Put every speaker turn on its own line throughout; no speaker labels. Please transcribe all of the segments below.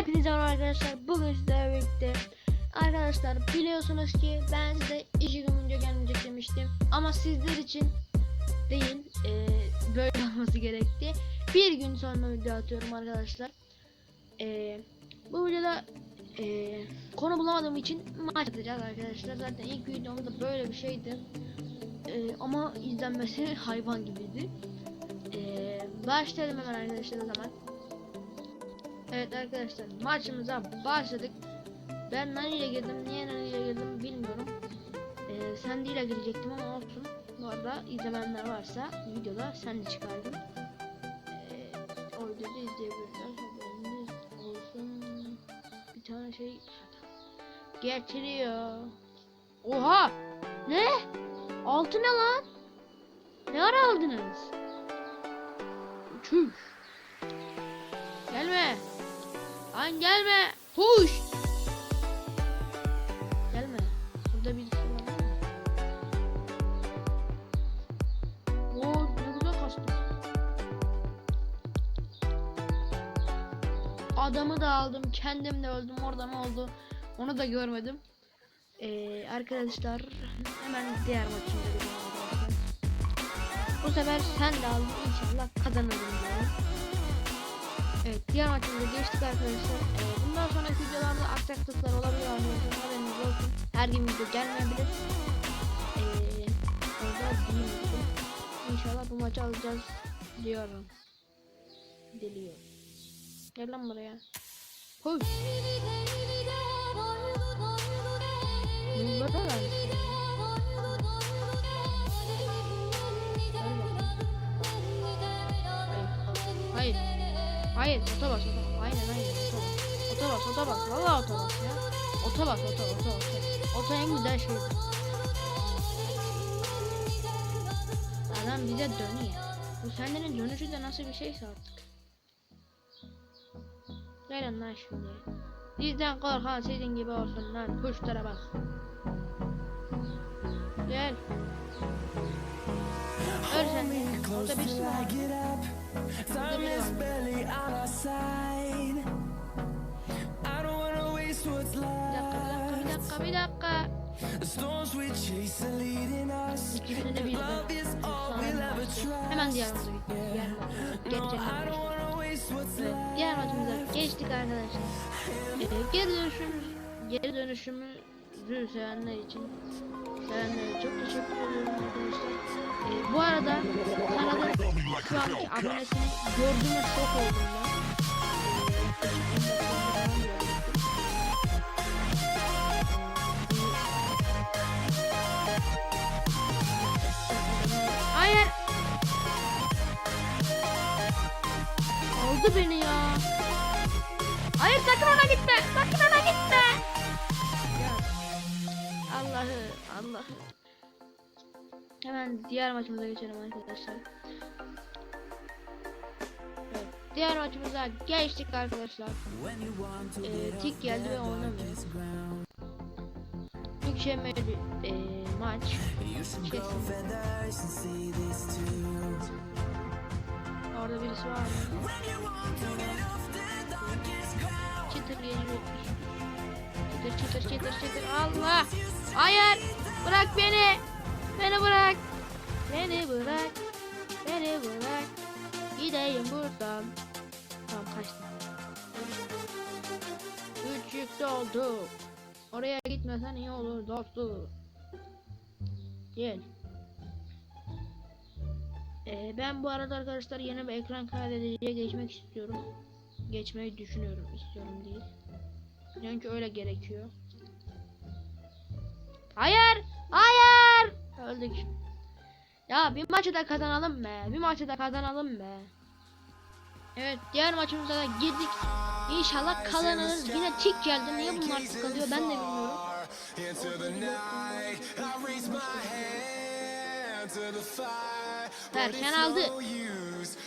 Hepinize arkadaşlar. Bugün sizlerle birlikte arkadaşlar biliyorsunuz ki ben size iki gün önce gelmeyecek demiştim. Ama sizler için değil e, böyle olması gerekti. Bir gün sonra video atıyorum arkadaşlar. E, bu videoda e, konu bulamadığım için maç atacağız arkadaşlar. Zaten ilk videomda böyle bir şeydi. E, ama izlenmesi hayvan gibiydi. E, başlayalım hemen arkadaşlar o zaman. Evet arkadaşlar maçımıza başladık. Ben Nani ile girdim. Niye Nani ile girdim bilmiyorum. Ee, Sandy girecektim ama olsun. Bu arada izlemenler varsa videoda Sandy çıkardım. Ee, o videoda izleyebilirler. Haberiniz olsun. Bir tane şey getiriyor. Oha! Ne? Altı ne lan? Ne ara aldınız? Çüş. Lan gelme. Huş. Gelme. Burada birisi var değil mi? Oo güzel kastım. Adamı da aldım. Kendim de öldüm. Orada ne oldu? Onu da görmedim. Ee, arkadaşlar hemen diğer maçımda bir. Bu sefer sen de aldın. İnşallah kazanırım diyorum. Evet diğer maçımıza geçtik arkadaşlar. Ee, bundan sonraki videolarda aksaklıklar olabilir arkadaşlar. Haberiniz olsun. Her gün video gelmeyebilir. Ee, orada. İnşallah bu maçı alacağız diyorum. Diliyor. Gel lan buraya. Hoş. Hayır, otobas, otobas. Aynen, aynen, otobas. Otobas, otobas. Valla otobas ya. Otobas, otobas, otobas. Oto en güzel şeydir. Adam bize dönüyor. Bu sendinin dönüşü de nasıl bir şeyse artık. Gelin lan şimdi. Bizden korkan sizin gibi olsun lan. Kuşlara bak. Gel. Öl sen de. Orada birisi var.
Are leading us.
İkisini de bir
try.
Hemen diğer maça gittik. Diğer
what's
Evet, diğer geçtik arkadaşlar. Ee, geri dönüşümüz, geri dönüşümüzü sevenler için sevenlere çok teşekkür ediyorum arkadaşlar. Ee, bu arada kanalın şu anki abonesini gördüğüme şok oldum ben. Aldı beni ya. Hayır sakın ona gitme. Sakın ona gitme. Ya. Allah'ı Allah'ı. Hemen diğer maçımıza geçelim arkadaşlar. Evet, diğer maçımıza geçtik arkadaşlar. Ee, tik geldi ve oynamıyor. Mükemmel bir e, maç.
You
birisi var mı? Çıtır geliyor. Çıtır çıtır çıtır çıtır. Allah. Hayır. Bırak beni. Beni bırak. Beni bırak. Beni bırak. Gideyim buradan. Tamam kaçtım. Üç yük doldu. Oraya gitmesen iyi olur dostum. Gel. Ee, ben bu arada arkadaşlar yeni bir ekran kaydediciye geçmek istiyorum. Geçmeyi düşünüyorum. istiyorum değil. Çünkü öyle gerekiyor. Hayır! Hayır! Öldük. Ya bir maçı da kazanalım be. Bir maçı da kazanalım be. Evet diğer maçımıza da girdik. İnşallah kazanırız. Yine tik geldi. Niye bunlar tıkalıyor ben de bilmiyorum.
Into
Erken aldı.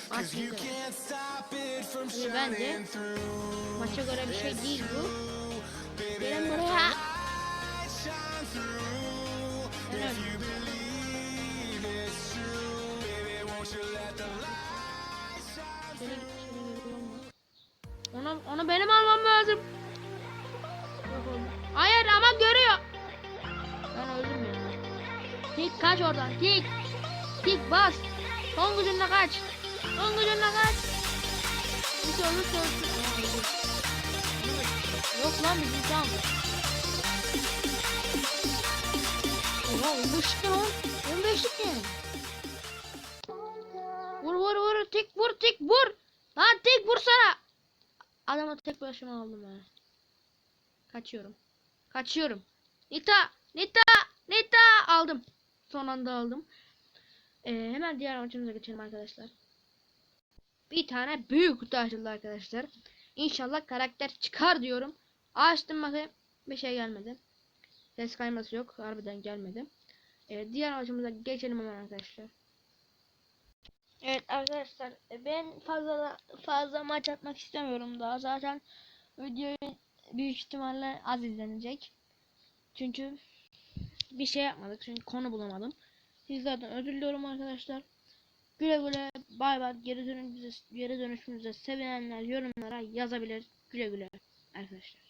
Maça
göre. Bence maça göre bir şey değil bu. Gelin buraya.
Gelin. Onu,
onu benim almam lazım. Hayır ama görüyor. Ben öldüm ya. Tik kaç oradan. Tik. Tik bas. Son gücünle kaç. Son gücünle kaç. Bir şey olursa öldü. Yok lan bizim tam. Oha 15 lan. 15 ne? Vur vur vur tik vur tik vur. Lan tik vursana. Adamı tek başıma aldım ha. Kaçıyorum. Kaçıyorum. Nita! Nita! Nita! Aldım. Son anda aldım. Ee, hemen diğer maçımıza geçelim arkadaşlar. Bir tane büyük kutu açıldı arkadaşlar. İnşallah karakter çıkar diyorum. Açtım bakayım. Bir şey gelmedi. Ses kayması yok. Harbiden gelmedi. Ee, diğer maçımıza geçelim hemen arkadaşlar. Evet arkadaşlar e, ben fazla fazla maç atmak istemiyorum daha. Zaten video büyük ihtimalle az izlenecek. Çünkü bir şey yapmadık. Çünkü konu bulamadım. Sizlerden özür diliyorum arkadaşlar. Güle güle bay bay geri dönüşümüze, geri dönüşümüze sevinenler yorumlara yazabilir. Güle güle arkadaşlar.